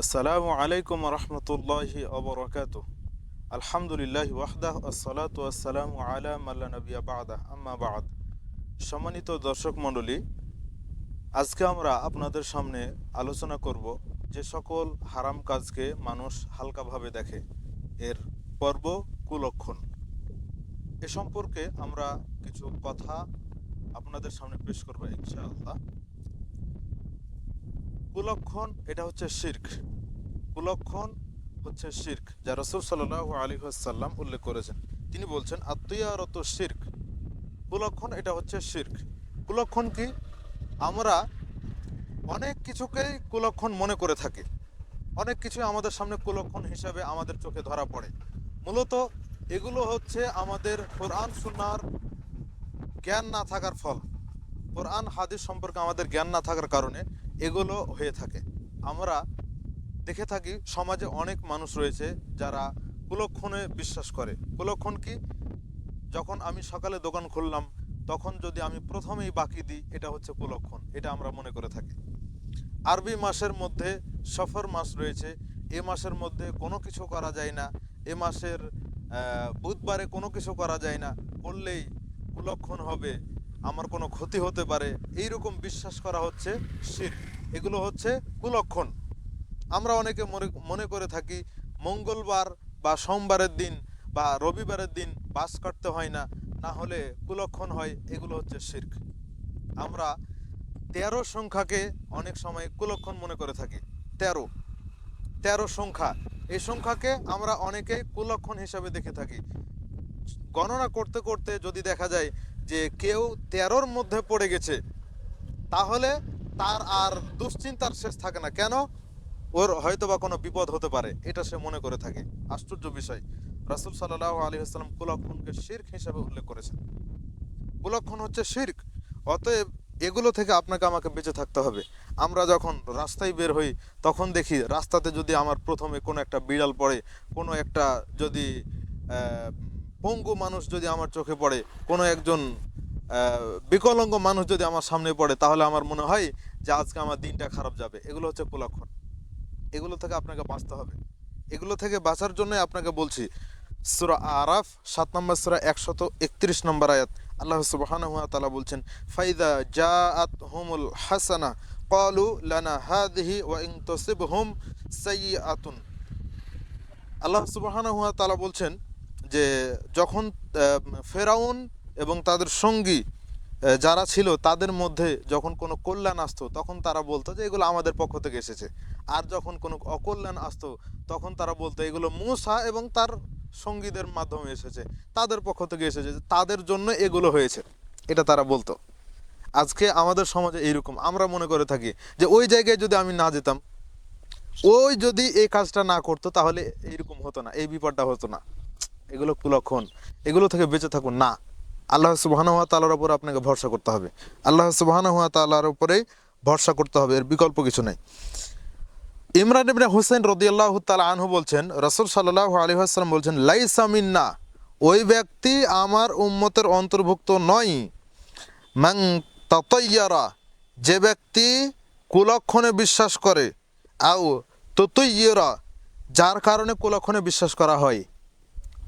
আসসালামু আলাইকুম রহমতুল্লাহি অবরকাত আলহামদুলিল্লাহ ওয়াহদাহ, আসসালাতু আসসালামু আলা মাল্লা নবিয়া বাদাহ আম্মা বাদ। সম্মানিত দর্শক মণ্ডলী, আজকে আমরা আপনাদের সামনে আলোচনা করব যে সকল হারাম কাজকে মানুষ হালকাভাবে দেখে। এর পর্ব কুলক্ষণ। এ সম্পর্কে আমরা কিছু কথা আপনাদের সামনে পেশ করব ইনশাআল্লাহ। কুলক্ষণ এটা হচ্ছে শির্ক। কুলক্ষণ হচ্ছে শির্ক, যা রসুল সাল্লাহ আলী সাল্লাম উল্লেখ করেছেন। তিনি বলছেন আত্মীয়ারত শির্ক। কুলক্ষণ এটা হচ্ছে শির্ক। কুলক্ষণ কি? আমরা অনেক কিছুকেই কুলক্ষণ মনে করে থাকি। অনেক কিছু আমাদের সামনে কুলক্ষণ হিসাবে আমাদের চোখে ধরা পড়ে। মূলত এগুলো হচ্ছে আমাদের কোরআন, সুন্নার জ্ঞান না থাকার ফল। কোরআন, হাদিস সম্পর্কে আমাদের জ্ঞান না থাকার কারণে এগুলো হয়ে থাকে। আমরা দেখে থাকি, সমাজে অনেক মানুষ রয়েছে যারা কুলক্ষণে বিশ্বাস করে। কুলক্ষণ কি? যখন আমি সকালে দোকান খুললাম, তখন যদি আমি প্রথমেই বাকি দিই, এটা হচ্ছে কুলক্ষণ। এটা আমরা মনে করে থাকি। আরবি মাসের মধ্যে সফর মাস রয়েছে। এ মাসের মধ্যে কোনো কিছু করা যায় না। এ মাসের বুধবারে কোনো কিছু করা যায় না। করলেই কুলক্ষণ হবে। আমার কোনো ক্ষতি হতে পারে এই রকম বিশ্বাস করা হচ্ছে শির। এগুলো হচ্ছে কুলক্ষণ। আমরা অনেকে মনে মনে করে থাকি মঙ্গলবার বা সোমবারের দিন বা রবিবারের দিন বাস কাটতে হয় না না হলে কুলক্ষণ হয়, এগুলো হচ্ছে শির্ক। আমরা তেরো সংখ্যাকে অনেক সময় কুলক্ষণ মনে করে থাকি, তেরো। তেরো সংখ্যা, এই সংখ্যাকে আমরা অনেকে কুলক্ষণ হিসাবে দেখে থাকি। গণনা করতে করতে যদি দেখা যায় যে কেউ তেরোর মধ্যে পড়ে গেছে, তাহলে তার আর দুশ্চিন্তার শেষ থাকে না। কেন? ওর হয়তো বা কোনো বিপদ হতে পারে, এটা সে মনে করে থাকে। আশ্চর্য বিষয়। রাসুল সাল্লাহ আলী আসসালাম কুলক্ষণকে শির্ক হিসাবে উল্লেখ করেছেন। কুলক্ষণ হচ্ছে শির্ক। অতএব এগুলো থেকে আপনাকে আমাকে বেঁচে থাকতে হবে। আমরা যখন রাস্তায় বের হই, তখন দেখি রাস্তাতে যদি আমার প্রথমে কোনো একটা বিড়াল পড়ে, কোনো একটা যদি পঙ্গু মানুষ যদি আমার চোখে পড়ে, কোনো একজন বিকলাঙ্গ মানুষ যদি আমার সামনে পড়ে, তাহলে আমার মনে হয় যে আজকে আমার দিনটা খারাপ যাবে। এগুলো হচ্ছে কুলক্ষণ। এগুলো থেকে আপনাকে বাঁচতে হবে। এগুলো থেকে বাঁচার জন্য আপনাকে বলছি, সুরা আরাফ, সাত নম্বর সুরা, একশত একত্রিশ নম্বর আয়াত। আল্লাহ সুবহানাহু তালা বলছেন, ফাইদা জা আত হুমুল হাসানা, ক্বালু লানা হাদিহি ওয়া ইন তুসিবহুম আতুন আল্লাহ সুবহানাহু ওয়া তাআলা বলছেন যে যখন ফেরাউন এবং তাদের সঙ্গী যারা ছিল, তাদের মধ্যে যখন কোনো কল্যাণ আসতো, তখন তারা বলতো যে, এগুলো আমাদের পক্ষ থেকে এসেছে। আর যখন কোনো অকল্যাণ আসতো, তখন তারা বলতো, এগুলো মূসা এবং তার সঙ্গীদের মাধ্যমে এসেছে। তাদের পক্ষ থেকে এসেছে তাদের জন্য এগুলো হয়েছে। এটা তারা বলতো। আজকে আমাদের সমাজে এইরকম। আমরা মনে করে থাকি যে, ওই জায়গায় যদি আমি না যেতাম, ওই যদি এই কাজটা না করতো, তাহলে এইরকম হতো না, এই বিপদটা হতো না। এগুলো কুলক্ষণ এগুলো থেকে বেঁচে থাকুন। না, আল্লাহ সুবাহান হাত তালার উপরে আপনাকে ভরসা করতে হবে। আল্লাহ সুবাহান হাত তালার উপরেই ভরসা করতে হবে, এর বিকল্প কিছু নাই। ইমরান ইবনে হুসেন রদিয়াল্লাহ তালা আনহু বলছেন, রসুল সাল্লাহ আলী আসসালাম বলছেন, লাইসা মিন্না, ওই ব্যক্তি আমার উম্মতের অন্তর্ভুক্ত নয়। মাং ততইয়ারা, যে ব্যক্তি কুলক্ষণে বিশ্বাস করে, আও ততইয়রা, যার কারণে কুলক্ষণে বিশ্বাস করা হয়।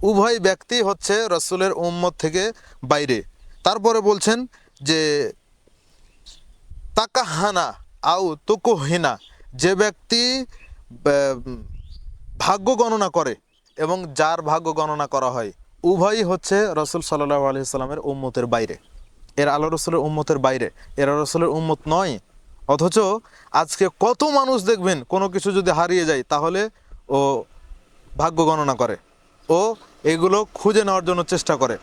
উভয় ব্যক্তি হচ্ছে রসুলের উম্মত থেকে বাইরে। তারপরে বলছেন যে, তাকাহানা আউ তুকুহিনা, যে ব্যক্তি ভাগ্য গণনা করে এবং যার ভাগ্য গণনা করা হয়, উভয়ই হচ্ছে রসুল সাল্লাহ আলি সাল্লামের উম্মতের বাইরে। এর আল্লাহ রসুলের উম্মতের বাইরে, এরা রসুলের উম্মত নয়। অথচ আজকে কত মানুষ দেখবেন, কোনো কিছু যদি হারিয়ে যায়, তাহলে ও ভাগ্য গণনা করে। ও এগুলো খুঁজে নেওয়ার জন্য চেষ্টা করে।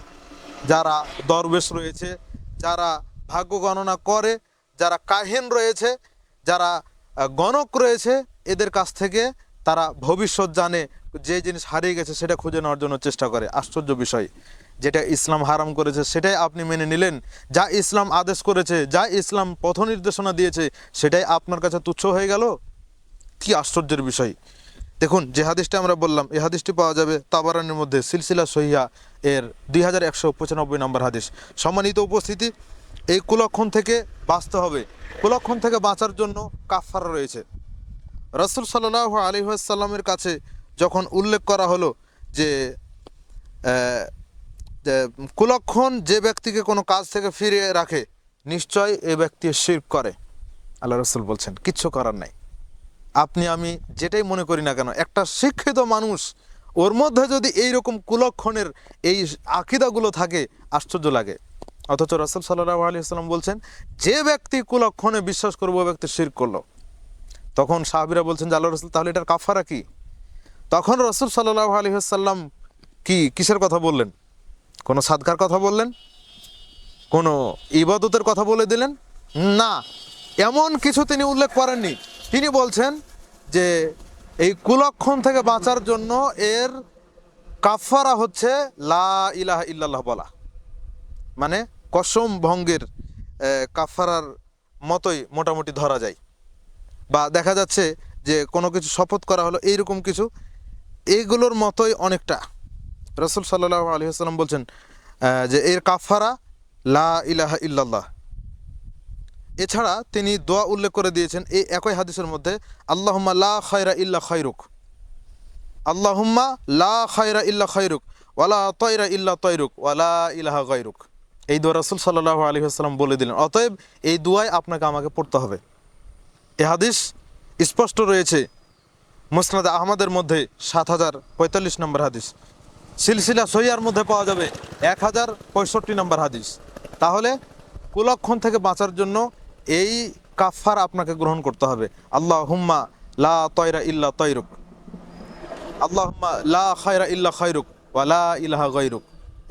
যারা দরবেশ রয়েছে, যারা ভাগ্য গণনা করে, যারা কাহিন রয়েছে, যারা গণক রয়েছে, এদের কাছ থেকে তারা ভবিষ্যৎ জানে যে জিনিস হারিয়ে গেছে সেটা খুঁজে নেওয়ার জন্য চেষ্টা করে। আশ্চর্য বিষয়। যেটা ইসলাম হারাম করেছে সেটাই আপনি মেনে নিলেন। যা ইসলাম আদেশ করেছে, যা ইসলাম পথ নির্দেশনা দিয়েছে, সেটাই আপনার কাছে তুচ্ছ হয়ে গেল? কি আশ্চর্যের বিষয়। দেখুন, যে হাদিসটা আমরা বললাম, এই হাদিসটি পাওয়া যাবে তাবারানের মধ্যে, সিলসিলা সহিয়া এর দুই হাজার একশো পঁচানব্বই নম্বর হাদিস। সম্মানিত উপস্থিতি, এই কুলক্ষণ থেকে বাঁচতে হবে। কুলক্ষণ থেকে বাঁচার জন্য কাফারা রয়েছে। রসুল সাল্লাহ আলী সাল্লামের কাছে যখন উল্লেখ করা হলো যে কুলক্ষণ যে ব্যক্তিকে কোনো কাজ থেকে ফিরিয়ে রাখে নিশ্চয় এ ব্যক্তি শির করে। আল্লাহ রসুল বলছেন, কিচ্ছু করার নাই। আপনি, আমি যেটাই মনে করি না কেন, একটা শিক্ষিত মানুষ, ওর মধ্যে যদি এই রকম কুলক্ষণের এই আকিদাগুলো থাকে, আশ্চর্য লাগে। অথচ রসুল সাল্লাহ আলী আসসালাম বলছেন, যে ব্যক্তি কুলক্ষণে বিশ্বাস করব ব্যক্তি শির করল। তখন সাহাবিরা বলছেন যে আল্লাহ রসুল, তাহলে এটার কাফারা কি? তখন রসুল সাল্লাহ আলী আসাল্লাম কি, কিসের কথা বললেন? কোনো সাদকার কথা বললেন? কোনো ইবাদতের কথা বলে দিলেন? না, এমন কিছু তিনি উল্লেখ করেননি। তিনি বলছেন যে এই কুলক্ষণ থেকে বাঁচার জন্য এর কাফারা হচ্ছে লা ইলাহা ইল্লাল্লাহ বলা। মানে কসম ভঙ্গের কাফারার মতোই মোটামুটি ধরা যায়। বা দেখা যাচ্ছে যে কোনো কিছু শপথ করা হলো এইরকম কিছু এইগুলোর মতোই অনেকটা। রসুল সাল্লাহ আলী আসসালাম বলছেন যে এর কাফারা লা ইলাহা ইল্লাল্লাহ। এছাড়া তিনি দোয়া উল্লেখ করে দিয়েছেন এই একই হাদিসের মধ্যে, আল্লাহুম্মা লা খায়রা ইল্লা খায়রুক। আল্লাহম্মা লা খায়রা ইল্লা খায়রুক ওয়ালা তয়রা ইল্লা তয়রুক ওয়ালা ইলাহা গায়রুক। এই দোয়া রসুল সাল্লাহ আলী আসসালাম বলে দিলেন। অতএব এই দুয়ায় আপনাকে আমাকে পড়তে হবে। এ হাদিস স্পষ্ট রয়েছে। মুসনাদ আহমদের মধ্যে সাত হাজার পঁয়তাল্লিশ নম্বর হাদিস। সিলসিলা সহিয়ার মধ্যে পাওয়া যাবে এক হাজার পঁয়ষট্টি নম্বর হাদিস। তাহলে কুলক্ষণ থেকে বাঁচার জন্য এই কাফার আপনাকে গ্রহণ করতে হবে। আল্লাহ হুম্মা লা তয়রা ইল্লা তৈরুক আল্লাহ হুম্মা লা খায়রা ইল্লা খায়রুক ওয়া লা ইলাহা গায়রুক।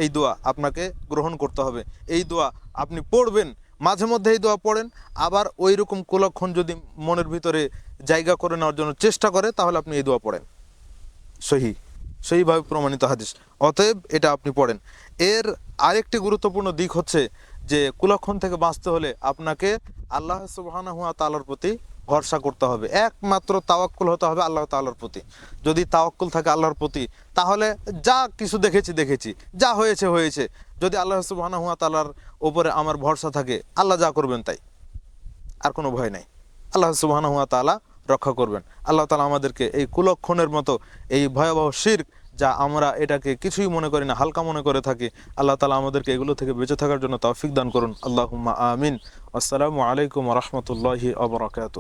এই দোয়া আপনাকে গ্রহণ করতে হবে। এই দোয়া আপনি পড়বেন, মাঝে মধ্যে এই দোয়া পড়েন, আবার ওই রকম কুলক্ষণ যদি মনের ভিতরে জায়গা করে নেওয়ার জন্য চেষ্টা করে, তাহলে আপনি এই দোয়া পড়েন। সহি, সহিভাবে প্রমাণিত হাদিস। অতএব এটা আপনি পড়েন। এর আরেকটি গুরুত্বপূর্ণ দিক হচ্ছে যে কুলক্ষণ থেকে বাঁচতে হলে আপনাকে আল্লাহ সুবহানাহু ওয়া তাআলার প্রতি ভরসা করতে হবে। একমাত্র তাওয়াক্কুল হতে হবে আল্লাহ তাআলার প্রতি। যদি তাওয়াক্কুল থাকে আল্লাহর প্রতি, তাহলে যা কিছু দেখেছি দেখেছি। যা হয়েছে হয়েছে। যদি আল্লাহ সুবহানাহু ওয়া তাআলার উপরে আমার ভরসা থাকে, আল্লাহ যা করবেন তাই। আর কোনো ভয় নাই। আল্লাহ সুবহানাহু ওয়া তাআলা রক্ষা করবেন। আল্লাহ তালা আমাদেরকে এই কুলক্ষণের মতো এই ভয়াবহ শির্ক যা আমরা এটাকে কিছুই মনে করি না, হালকা মনে করে থাকি। আল্লাহ তালা আমাদেরকে এগুলো থেকে বেঁচে থাকার জন্য তৌফিক দান করুন। আল্লাহ আমিন। আসসালামু আলাইকুম রহমতুল্লাহি আবরাকাত